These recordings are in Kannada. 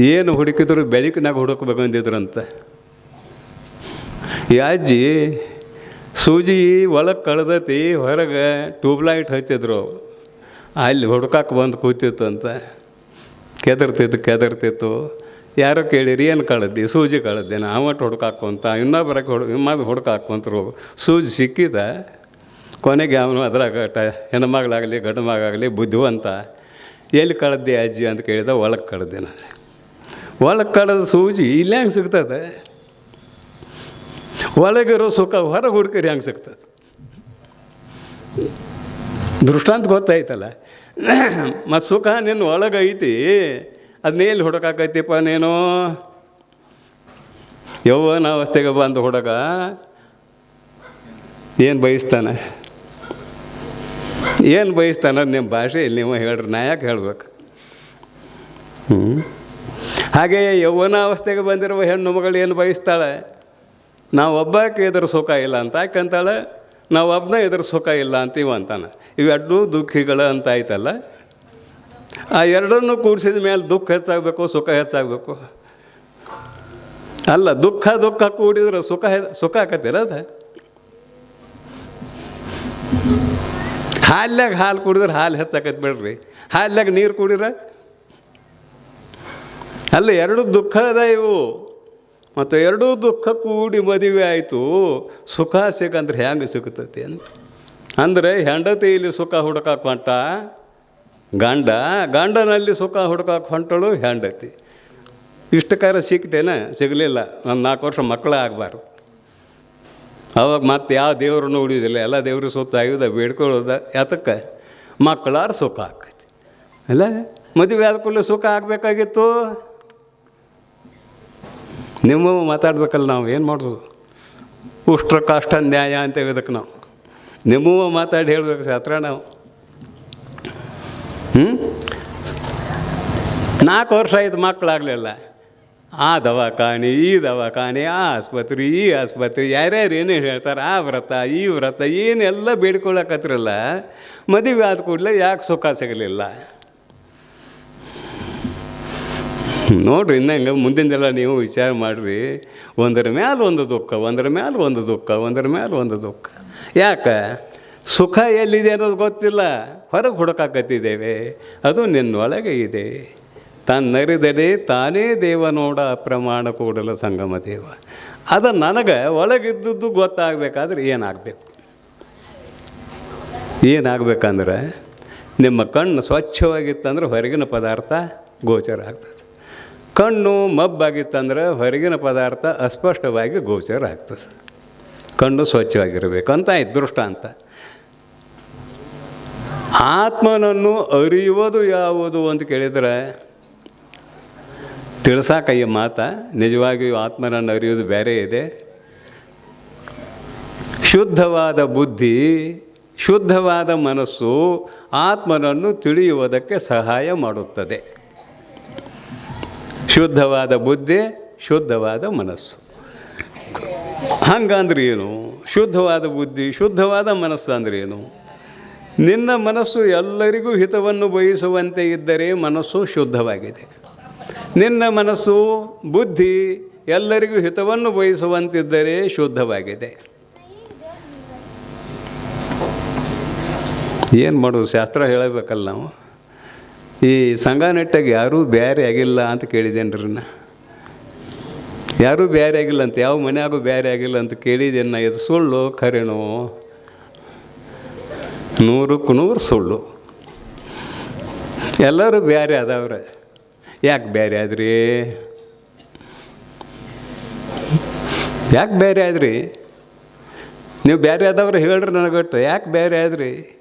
ಏನು ಹುಡುಕಿದ್ರು ಬೆಳಕಿನಾಗ ಹುಡುಕ್ಬೇಕು ಅಂದಿದ್ರಂತ ಅಜ್ಜಿ ಸೂಜಿ ಒಳಗೆ ಕಳ್ದತಿ, ಹೊರಗೆ ಟ್ಯೂಬ್ಲೈಟ್ ಹಚ್ಚಿದ್ರು. ಅಲ್ಲಿ ಹುಡ್ಕಕ್ಕೆ ಬಂದು ಕೂತಿತ್ತಂತ. ಕೆದರ್ತಿತ್ತು ಕೆದರ್ತಿತ್ತು. ಯಾರೋ ಕೇಳಿರಿ ಏನು ಕಳದ್ದಿ ಸೂಜಿ ಕಳದ್ದೆ ನಾವಟ್ಟು ಅಂತ ಇನ್ನೊಬ್ಬರಕ್ಕೆ ಹುಡ್, ಇನ್ನೊಬ್ಬ ಅಂತರು ಸೂಜಿ ಸಿಕ್ಕಿದ. ಕೊನೆಗೆ ಅವನು ಅದ್ರಾಗ ಟ ಹೆಣ್ಮಗಳಾಗಲಿ ಗಂಡು ಮಗಾಗಲಿ ಬುದ್ಧಿವಂತ. ಎಲ್ಲಿ ಕಳದ್ದೆ ಅಜ್ಜಿ? ಅಂತ ಕೇಳಿದ, ಒಳಗೆ ಕಳ್ದೆ ನಾನು. ಒಳಗೆ ಕಳೆದ ಸೂಜಿ ಇಲ್ಲಿ ಹೆಂಗೆ ಸಿಗ್ತದೆ? ಒಳಗಿರೋ ಸುಖ ಹೊರಗೆ ಹುಡುಕರಿ ಹೆಂಗೆ ಸಿಗ್ತದೆ? ದೃಷ್ಟಾಂತ ಗೊತ್ತಾಯ್ತಲ್ಲ? ಮತ್ತು ಸುಖ ನಿನ್ನ ಒಳಗೈತಿ ಐತಿ ಅದನ್ನ ಎಲ್ಲಿ ಹುಡುಕಾಕೈತಿಪ್ಪ ನೀನು? ಯೌವನ ಅವಸ್ಥೆಗೆ ಬಂದು ಹುಡುಗ ಏನು ಬಯಸ್ತಾನೆ? ಏನು ಬಯಸ್ತಾನೆ ನಿಮ್ಮ ಭಾಷೆಯಲ್ಲಿ ನೀವು ಹೇಳ್ರಿ, ನಾ ಯಾಕೆ ಹೇಳ್ಬೇಕು? ಹ್ಞೂ ಹಾಗೆಯೇ ಯೌವನಾವಸ್ಥೆಗೆ ಬಂದಿರುವ ಹೆಣ್ಣು ಮಗಳು ಏನು ಬಯಸ್ತಾಳೆ? ನಾವು ಒಬ್ಬಕ್ಕೆ ಎದುರು ಸುಖ ಇಲ್ಲ ಅಂತ. ಯಾಕಂತಾಳೆ? ನಾವು ಒಬ್ಬನೇ ಎದುರು ಸುಖ ಇಲ್ಲ ಅಂತೀವ ಅಂತಾನೆ. ಇವೆರಡೂ ದುಃಖಿಗಳು ಅಂತ ಆಯ್ತಲ್ಲ? ಆ ಎರಡನ್ನು ಕೂಡಿಸಿದ ಮೇಲೆ ದುಃಖ ಹೆಚ್ಚಾಗಬೇಕು, ಸುಖ ಹೆಚ್ಚಾಗಬೇಕು. ಅಲ್ಲ, ದುಃಖ ದುಃಖ ಕೂಡಿದ್ರೆ ಸುಖ ಸುಖ ಅದು? ಹಾಲ್ಯಾಗ ಹಾಲು ಕುಡಿದ್ರೆ ಹಾಲು ಹೆಚ್ಚಾಕತ್ತೆ ಬಿಡ್ರಿ. ಹಾಲ್ಯಾಗ ನೀರು ಕುಡಿದ್ರೆ ಅಲ್ಲ ಎರಡು ದುಃಖ ಅದ ಇವು. ಮತ್ತು ಎರಡೂ ದುಃಖ ಕೂಡಿ ಮದುವೆ ಆಯಿತು. ಸುಖ ಸಿಗಂದ್ರೆ ಹೆಂಗೆ ಸಿಗುತ್ತೈತಿ ಅಂತ. ಅಂದರೆ ಹೆಂಡತಿಯಲ್ಲಿ ಸುಖ ಹುಡುಕಕ್ಕೆ ಹೊಂಟ, ಗಂಡ, ಗಂಡನಲ್ಲಿ ಸುಖ ಹುಡುಕಕ್ಕೆ ಹೊಂಟಳು ಹೆಂಡತಿ. ಇಷ್ಟಕಾರ ಸಿಕ್ತೇನೆ? ಸಿಗಲಿಲ್ಲ. ನಾನು ನಾಲ್ಕು ವರ್ಷ ಮಕ್ಕಳೇ ಆಗಬಾರ್ದು. ಅವಾಗ ಮತ್ತೆ ಯಾವ ದೇವ್ರನ್ನು ಉಳಿಯೋದಿಲ್ಲ ಎಲ್ಲ ದೇವ್ರ ಸುತ್ತ ಆಯುಧ ಬೇಡ್ಕೊಳ್ಳೋದ. ಯಾತಕ್ಕೆ ಮಕ್ಕಳಾರು ಸುಖ ಆಕೈತಿ ಅಲ್ಲ, ಮದುವೆ ಆದ ಕೂಡಲೇ ಸುಖ ಆಗಬೇಕಾಗಿತ್ತು? ನಿಮ್ಮ ಮಾತಾಡ್ಬೇಕಲ್ಲ ನಾವು, ಏನು ಮಾಡೋದು? ಉಷ್ಟ್ರ ಕಾಷ್ಟ ನ್ಯಾಯ ಅಂತ ಇದಕ್ಕೆ ನಾವು. ನಿಮ್ಮವ ಮಾತಾಡಿ ಹೇಳಬೇಕು ಶಾಸ್ತ್ರ ನಾವು. ಹ್ಞೂ ನಾಲ್ಕು ವರ್ಷ ಆಯಿತು ಮಕ್ಕಳಾಗಲಿಲ್ಲ ಆ ದವಾಖಾನೆ, ಈ ದವಾಖಾನೆ, ಆ ಆಸ್ಪತ್ರೆ, ಈ ಆಸ್ಪತ್ರೆ, ಯಾರ್ಯಾರು ಏನೇನು ಹೇಳ್ತಾರೆ, ಆ ವ್ರತ, ಈ ವ್ರತ, ಏನೆಲ್ಲ ಬೇಡ್ಕೊಳ್ಳಕತ್ರಲ್ಲ ಮದುವೆ ಆದ ಕೂಡಲೇ ಯಾಕೆ ಸುಖ ಸಿಗಲಿಲ್ಲ? ನೋಡ್ರಿ, ಇನ್ನು ಹಂಗೆ ಮುಂದಿಂದೆಲ್ಲ ನೀವು ವಿಚಾರ ಮಾಡಿರಿ. ಒಂದರ ಮ್ಯಾಲೆ ಒಂದು ದುಃಖ, ಒಂದರ ಮ್ಯಾಲೆ ಒಂದು ದುಃಖ, ಒಂದರ ಮ್ಯಾಲೆ ಒಂದು ದುಃಖ. ಯಾಕೆ? ಸುಖ ಎಲ್ಲಿದೆ ಅನ್ನೋದು ಗೊತ್ತಿಲ್ಲ. ಹೊರಗೆ ಹುಡುಕಾಕತ್ತಿದ್ದೇವೆ. ಅದು ನಿನ್ನೊಳಗೆ ಇದೆ. ತನ್ನರಿದಡೆ ತಾನೇ ದೇವ ನೋಡ ಪ್ರಮಾಣ ಕೂಡಲ ಸಂಗಮ ದೇವ. ಅದು ನನಗೆ ಒಳಗಿದ್ದದ್ದು ಗೊತ್ತಾಗಬೇಕಾದ್ರೆ ಏನಾಗಬೇಕು? ಏನಾಗಬೇಕಂದ್ರೆ ನಿಮ್ಮ ಕಣ್ಣು ಸ್ವಚ್ಛವಾಗಿತ್ತಂದ್ರೆ ಹೊರಗಿನ ಪದಾರ್ಥ ಗೋಚರ ಆಗ್ತದೆ. ಕಣ್ಣು ಮಬ್ಬಾಗಿತ್ತಂದ್ರೆ ಹೊರಗಿನ ಪದಾರ್ಥ ಅಸ್ಪಷ್ಟವಾಗಿ ಗೋಚರ ಆಗ್ತದೆ. ಕಣ್ಣು ಸ್ವಚ್ಛವಾಗಿರಬೇಕು ಅಂತ ಆಯ್ತು ದೃಷ್ಟಾಂತ. ಆತ್ಮನನ್ನು ಅರಿಯುವುದು ಯಾವುದು ಅಂತ ಕೇಳಿದರೆ ತಿಳಿಸಾಕಯ್ಯ ಮಾತ, ನಿಜವಾಗಿಯೂ ಆತ್ಮನನ್ನು ಅರಿಯೋದು ಬೇರೆ ಇದೆ. ಶುದ್ಧವಾದ ಬುದ್ಧಿ, ಶುದ್ಧವಾದ ಮನಸ್ಸು ಆತ್ಮನನ್ನು ತಿಳಿಯುವುದಕ್ಕೆ ಸಹಾಯ ಮಾಡುತ್ತದೆ. ಶುದ್ಧವಾದ ಬುದ್ಧಿ, ಶುದ್ಧವಾದ ಮನಸ್ಸು. ಹಂಗಂದ್ರೆ ಏನು? ಶುದ್ಧವಾದ ಬುದ್ಧಿ, ಶುದ್ಧವಾದ ಮನಸ್ಸು ಅಂದ್ರೆ ಏನು? ನಿನ್ನ ಮನಸ್ಸು ಎಲ್ಲರಿಗೂ ಹಿತವನ್ನು ಬಯಸುವಂತೆ ಇದ್ದರೆ ಮನಸ್ಸು ಶುದ್ಧವಾಗಿದೆ. ನಿನ್ನ ಮನಸ್ಸು, ಬುದ್ಧಿ ಎಲ್ಲರಿಗೂ ಹಿತವನ್ನು ಬಯಸುವಂತಿದ್ದರೆ ಶುದ್ಧವಾಗಿದೆ. ಏನು ಮಾಡೋದು? ಶಾಸ್ತ್ರ ಹೇಳಬೇಕಲ್ಲ ನಾವು? ಈ ಸಂಘ ನೆಟ್ಟಾಗ ಯಾರೂ ಬೇರೆ ಆಗಿಲ್ಲ ಅಂತ ಕೇಳಿದ್ದೇನ್ರಿ ನಾ. ಯಾರೂ ಬೇರೆ ಆಗಿಲ್ಲ ಅಂತ, ಯಾವ ಮನೆಯಾಗೂ ಬೇರೆ ಆಗಿಲ್ಲ ಅಂತ ಕೇಳಿದ್ದೇನೆ ನಾ. ಇದು ಸುಳ್ಳು, ಖರೇನೋ? ನೂರಕ್ಕೂ ನೂರು ಸುಳ್ಳು. ಎಲ್ಲರೂ ಬೇರೆ ಅದಾವ್ರೆ ಯಾಕೆ ಬೇರೆ ಆದ್ರಿ? ಯಾಕೆ ಬೇರೆ ಆದ್ರಿ? ನೀವು ಬೇರೆ ಆದವ್ರು ಹೇಳ್ರಿ ನನಗೊಟ್ಟು. ಯಾಕೆ ಬೇರೆ ಆದ್ರಿ?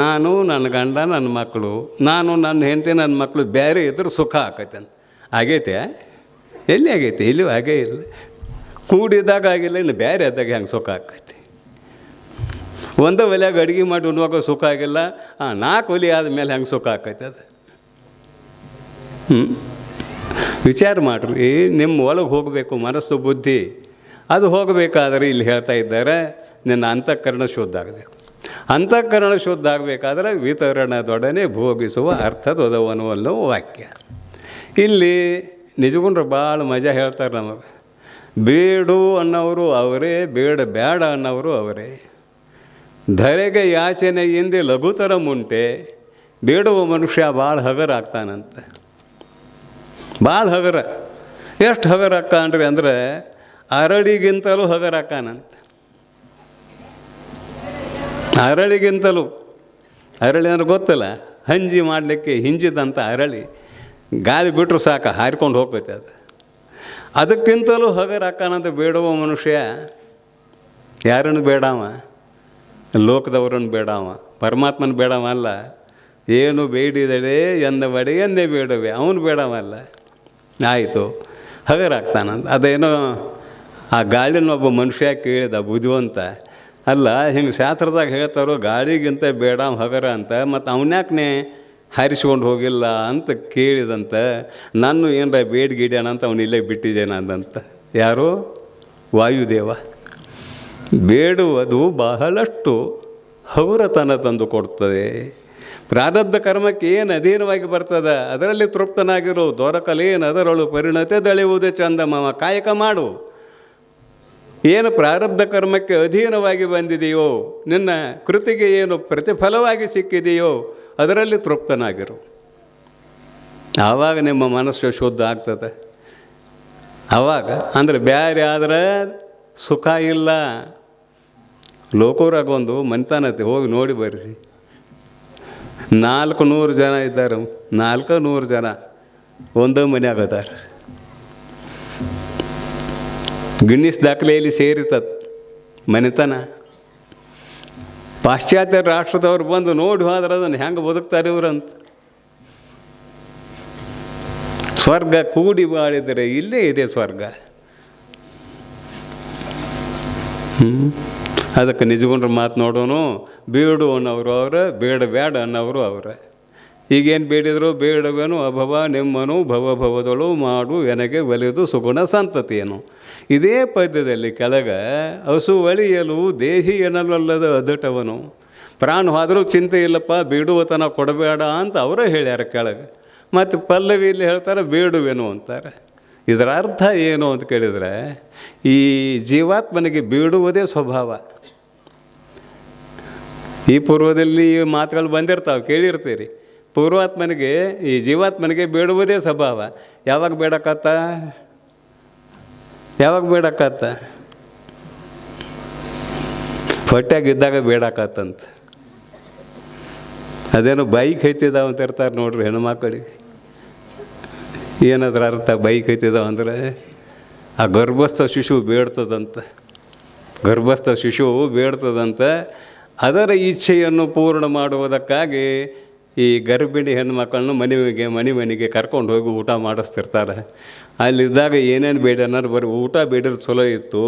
ನಾನು ನನ್ನ ಗಂಡ, ನನ್ನ ಮಕ್ಕಳು, ನಾನು ನನ್ನ ಹೆಂಡತಿ, ನನ್ನ ಮಕ್ಕಳು ಬೇರೆ ಇದ್ರೆ ಸುಖ ಆಕೈತೆ ಆಗೈತೆ? ಎಲ್ಲಿ ಆಗೈತೆ? ಇಲ್ಲಿ ಹಾಗೇ ಇಲ್ಲ. ಕೂಡಿದಾಗ ಆಗಿಲ್ಲ, ಇನ್ನು ಬೇರೆ ಇದ್ದಾಗ ಹೆಂಗೆ ಸುಖ ಆಕೈತಿ? ಒಂದು ಒಲೆಯಾಗ ಅಡುಗೆ ಮಾಡಿ ಉಣ್ಣುವಾಗ ಸುಖ ಆಗಿಲ್ಲ ಹಾಂ ನಾಲ್ಕು ಒಲೆ ಆದಮೇಲೆ ಹೆಂಗೆ ಸುಖ ಆಕೈತೆ ಅದು? ಹ್ಞೂ ವಿಚಾರ ಮಾಡಿರಿ ನಿಮ್ಮ ಒಳಗೆ ಹೋಗಬೇಕು ಮನಸ್ಸು, ಬುದ್ಧಿ. ಅದು ಹೋಗಬೇಕಾದ್ರೆ ಇಲ್ಲಿ ಹೇಳ್ತಾ ಇದ್ದಾರೆ, ನಿನ್ನ ಅಂತಃಕರಣ ಶುದ್ಧ ಆಗಬೇಕು. ಅಂತಃಕರಣ ಶುದ್ಧ ಆಗಬೇಕಾದ್ರೆ ವಿತರಣದೊಡನೆ ಭೋಗಿಸುವ ಅನ್ನೋ ವಾಕ್ಯ. ಇಲ್ಲಿ ನಿಜಗುಂಡ್ರು ಭಾಳ ಮಜಾ ಹೇಳ್ತಾರೆ ನಮಗೆ. ಬೇಡು ಅನ್ನೋರು ಅವರೇ, ಬೇಡ ಬೇಡ ಅನ್ನೋರು ಅವರೇ. ಧರೆಗೆ ಯಾಚನೆಯಿಂದ ಲಘುತರ ಮುಂಟೆ, ಬೇಡುವ ಮನುಷ್ಯ ಭಾಳ ಹಗರಾಗ್ತಾನಂತ ಭಾಳ ಹಗರ. ಎಷ್ಟು ಹಗರ ಅನ್ರಿ ಅಂದರೆ ಅರಳಿಗಿಂತಲೂ ಹಗರ ಅಕ್ಕಾನಂತ ಅರಳಿಗಿಂತಲೂ, ಅರಳಿ ಅಂದ್ರೆ ಗೊತ್ತಲ್ಲ, ಹಂಜಿ ಮಾಡಲಿಕ್ಕೆ ಹಿಂಜಿದಂಥ ಅರಳಿ, ಗಾಳಿ ಬಿಟ್ಟರು ಸಾಕು, ಹಾರಿಕೊಂಡು ಹೋಗ್ತೈತೆ ಅದು. ಅದಕ್ಕಿಂತಲೂ ಹಗರ ಅಕ್ಕಾನಂತ ಬೇಡುವ ಮನುಷ್ಯ ಯಾರನ್ನು ಬೇಡವ? ಲೋಕದವರನ್ನು ಬೇಡವ, ಪರಮಾತ್ಮನ ಬೇಡವ ಅಲ್ಲ. ಏನು ಬೇಡಿದಡೆ ಎಂದ ಬಡಿ ಎಂದೇ ಬೇಡವೆ, ಅವನು ಬೇಡವಲ್ಲ ಆಯಿತು ಹಗರಾಗ್ತಾನಂತ ಅದೇನೋ ಆ ಗಾಳಿನ ಒಬ್ಬ ಮನುಷ್ಯ ಕೇಳಿದ ಬುದ್ಧಿವಂತ ಅಲ್ಲ, ಹಿಂಗೆ ಶಾಸ್ತ್ರದಾಗ ಹೇಳ್ತಾರೋ ಗಾಳಿಗಿಂತ ಬೇಡ ಹಗರ ಅಂತ, ಮತ್ತು ಅವನ್ಯಾಕನೆ ಹಾರಿಸ್ಕೊಂಡು ಹೋಗಿಲ್ಲ ಅಂತ ಕೇಳಿದಂತ, ನಾನು ಏನರ ಬೇಡ ಗಿಡೋಣ ಅಂತ ಅವನಿಲ್ಲೇ ಬಿಟ್ಟಿದ್ದೇನೆ ಅಂದಂತ. ಯಾರು? ವಾಯುದೇವ. ಬೇಡುವುದು ಬಹಳಷ್ಟು ಹಗುರತನ ತಂದು ಕೊಡ್ತದೆ. ಪ್ರಾರಬ್ಧ ಕರ್ಮಕ್ಕೆ ಏನು ಅಧೀನವಾಗಿ ಬರ್ತದೆ? ಅದರಲ್ಲಿ ತೃಪ್ತನಾಗಿರೋ, ದೊರಕಲೇನು ಅದರಳು ಪರಿಣತೆ ದಳೆಯುವುದೇ ಚಂದ ಮಾವ ಕಾಯಕ ಮಾಡು. ಏನು ಪ್ರಾರಬ್ಧ ಕರ್ಮಕ್ಕೆ ಅಧೀನವಾಗಿ ಬಂದಿದೆಯೋ, ನಿನ್ನ ಕೃತಿಗೆ ಏನು ಪ್ರತಿಫಲವಾಗಿ ಸಿಕ್ಕಿದೆಯೋ, ಅದರಲ್ಲಿ ತೃಪ್ತನಾಗಿರು. ಆವಾಗ ನಿಮ್ಮ ಮನಸ್ಸು ಶುದ್ಧ ಆಗ್ತದೆ. ಆವಾಗ, ಅಂದರೆ ಬ್ಯಾರೆ ಆದ್ರೆ ಸುಖ ಇಲ್ಲ. ಲೋಕೋರಾಗ ಒಂದು ಮನೆತನತೆ, ಹೋಗಿ ನೋಡಿ ಬರ್ರಿ. ನಾಲ್ಕು ನೂರು ಜನ ಇದ್ದಾರೆ, ನಾಲ್ಕು ನೂರು ಜನ ಒಂದೇ ಮನೆ ಅದಾರ. ಗಿನ್ನಿಸ್ ದಾಖಲೆಯಲ್ಲಿ ಸೇರಿತದ ಮನೆತನ. ಪಾಶ್ಚಾತ್ಯ ರಾಷ್ಟ್ರದವ್ರು ಬಂದು ನೋಡಿ ಹೋದ್ರೆ ಅದನ್ನು ಹೆಂಗೆ ಬದುಕ್ತಾರೆ ಅಂತ ಸ್ವರ್ಗ ಕೂಡಿ ಬಾಳಿದರೆ ಇಲ್ಲೇ ಇದೆ ಸ್ವರ್ಗ. ಹ್ಞೂ ಅದಕ್ಕೆ ನಿಜಗೊಂಡ್ರ ಮಾತು ನೋಡೋನು ಬೇಡು ಅನ್ನೋರು ಅವ್ರ ಬೇಡ ಬೇಡ ಅನ್ನೋರು ಅವ್ರ. ಈಗೇನು ಬೇಡಿದ್ರು ಬೇಡವೇನು ಅಭವ ನಿಮ್ಮನು ಭವ ಭವದಳು ಮಾಡು ಎನಗೆ ಒಲಿದು ಸುಗುಣ ಸಂತತಿಯನು. ಇದೇ ಪದ್ಯದಲ್ಲಿ ಕೆಳಗ ಹಸು ಒಳಿಯಲು ದೇಹಿ ಎನ್ನಲಲ್ಲದ ಅದಟವನು. ಪ್ರಾಣ ಹೋದರೂ ಚಿಂತೆ ಇಲ್ಲಪ್ಪ, ಬೇಡುವತನ ಕೊಡಬೇಡ ಅಂತ ಅವರೇ ಹೇಳ್ಯಾರ ಕೆಳಗೆ. ಮತ್ತು ಪಲ್ಲವಿಯಲ್ಲಿ ಹೇಳ್ತಾರೆ, ಬೇಡುವೆನು ಅಂತಾರೆ. ಇದರ ಅರ್ಥ ಏನು ಅಂತ ಕೇಳಿದರೆ, ಈ ಜೀವಾತ್ಮನಿಗೆ ಬೇಡುವುದೇ ಸ್ವಭಾವ. ಈ ಪೂರ್ವದಲ್ಲಿ ಮಾತುಗಳು ಬಂದಿರ್ತಾವೆ, ಕೇಳಿರ್ತೀರಿ. ಪೂರ್ವಾತ್ಮನಿಗೆ, ಈ ಜೀವಾತ್ಮನಿಗೆ ಬೇಡುವುದೇ ಸ್ವಭಾವ. ಯಾವಾಗ ಬೇಡಕ್ಕತ್ತ ಯಾವಾಗ ಬೇಡಕ್ಕತ್ತ ಹೊಟ್ಟೆಗಿದ್ದಾಗ ಬೇಡಕ್ಕತ್ತಂತ ಅದೇನು ಬೈಕ್ ಹೈತಿದಾವ ಅಂತ ಇರ್ತಾರೆ ನೋಡ್ರಿ ಹೆಣ್ಮಕ್ಳಿಗೆ ಏನದ್ರ ಅರ್ಥ, ಬೈಕ್ ಹೈತಿದಾವ ಅಂದರೆ, ಆ ಗರ್ಭಸ್ಥ ಶಿಶು ಬೇಡ್ತದಂತ. ಗರ್ಭಸ್ಥ ಶಿಶು ಬೇಡ್ತದಂತ. ಅದರ ಇಚ್ಛೆಯನ್ನು ಪೂರ್ಣ ಮಾಡುವುದಕ್ಕಾಗಿ ಈ ಗರ್ಭಿಣಿ ಹೆಣ್ಮಕ್ಳನ್ನು ಮನೆಗೆ, ಮನೆ ಮನೆಗೆ ಕರ್ಕೊಂಡು ಹೋಗಿ ಊಟ ಮಾಡಿಸ್ತಿರ್ತಾರೆ. ಅಲ್ಲಿದ್ದಾಗ ಏನೇನು ಬೇಡ ಅನ್ನೋದು ಬರೀ ಊಟ ಬೇಡಿದ್ರೆ ಚಲೋ ಇತ್ತು.